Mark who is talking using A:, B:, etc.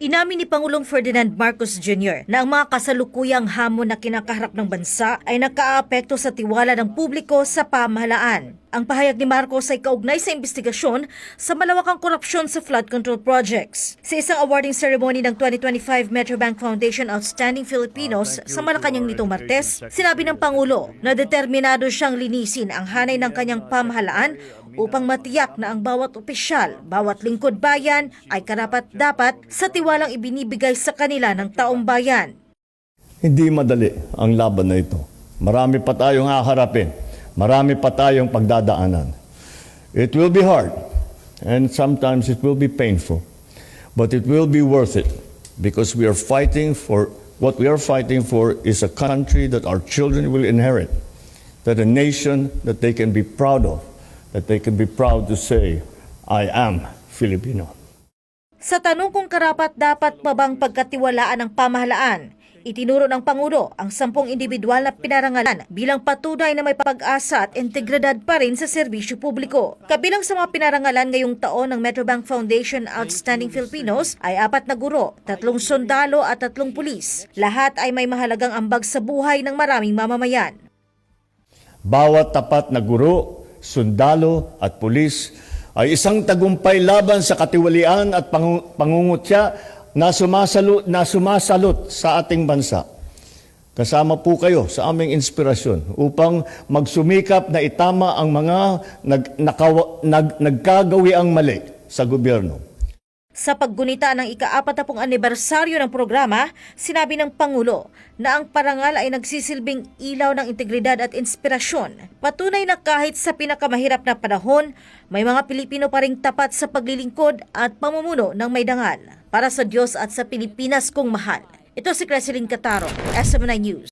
A: Inamin ni Pangulong Ferdinand Marcos Jr. na ang mga kasalukuyang hamon na kinakaharap ng bansa ay nakaapekto sa tiwala ng publiko sa pamahalaan. Ang pahayag ni Marcos ay kaugnay sa investigasyon sa malawakang korupsyon sa flood control projects. Sa isang awarding ceremony ng 2025 Metrobank Foundation Outstanding Filipinos sa Malacanang nitong Martes, sinabi ng Pangulo na determinado siyang linisin ang hanay ng kanyang pamahalaan upang matiyak na ang bawat opisyal, bawat lingkod bayan ay karapat-dapat sa tiwalang ibinibigay sa kanila ng taong bayan.
B: Hindi madali ang laban na ito. Marami pa tayong haharapin. Marami pa tayong pagdadaanan. It will be hard and sometimes it will be painful. But it will be worth it because we are fighting for what we are fighting for is a country that our children will inherit, that a nation that they can be proud of, that they can be proud to say, I am Filipino.
A: Sa tanong kung karapat dapat pa bang pagkatiwalaan ng pamahalaan, itinuro ng Pangulo ang sampung individual na pinarangalan bilang patunay na may pag-asa at integridad pa rin sa serbisyo publiko. Kabilang sa mga pinarangalan ngayong taon ng Metrobank Foundation Outstanding Filipinos ay apat na guro, tatlong sundalo at tatlong pulis. Lahat ay may mahalagang ambag sa buhay ng maraming mamamayan.
B: Bawat tapat na guro, sundalo at pulis ay isang tagumpay laban sa katiwalian at pangu- pangungutya na sumasalot, na sumasalot sa ating bansa. Kasama po kayo sa aming inspirasyon upang magsumikap na itama ang mga nag, nakawa, nag, nagkagawiang mali sa gobyerno.
A: Sa paggunita ng ika-apatapong anibersaryo ng programa, sinabi ng Pangulo na ang parangal ay nagsisilbing ilaw ng integridad at inspirasyon. Patunay na kahit sa pinakamahirap na panahon, may mga Pilipino pa ring tapat sa paglilingkod at pamumuno ng may dangal. Para sa Diyos at sa Pilipinas kong mahal. Ito si Creseline Cataro, SM9 News.